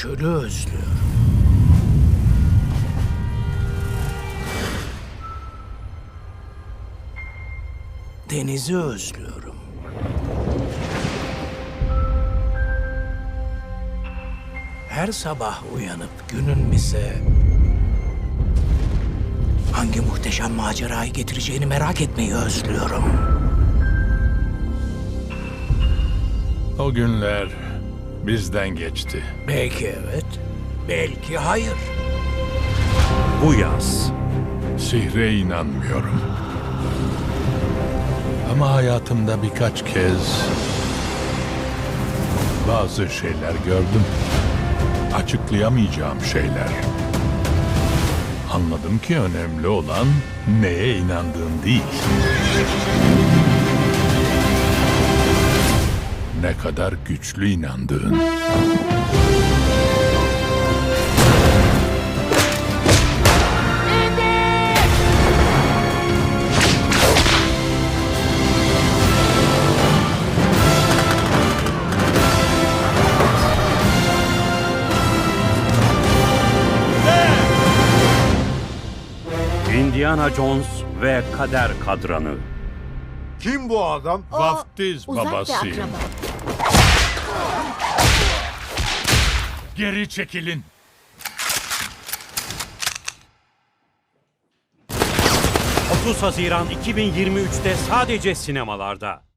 Çölü özlüyorum. Denizi özlüyorum. Her sabah uyanıp günün bize hangi muhteşem macerayı getireceğini merak etmeyi özlüyorum. O günler bizden geçti. Belki evet, belki hayır. Bu yaz Sihre inanmıyorum. Ama hayatımda birkaç kez bazı şeyler gördüm. Açıklayamayacağım şeyler. Anladım ki önemli olan neye inandığın değil. Ne kadar güçlü inandığın. Indiana Jones ve Kader Kadranı. Kim bu adam? Vaftiz Uzak bir babasıyım. Geri çekilin. ...30 Haziran 2023'te sadece sinemalarda.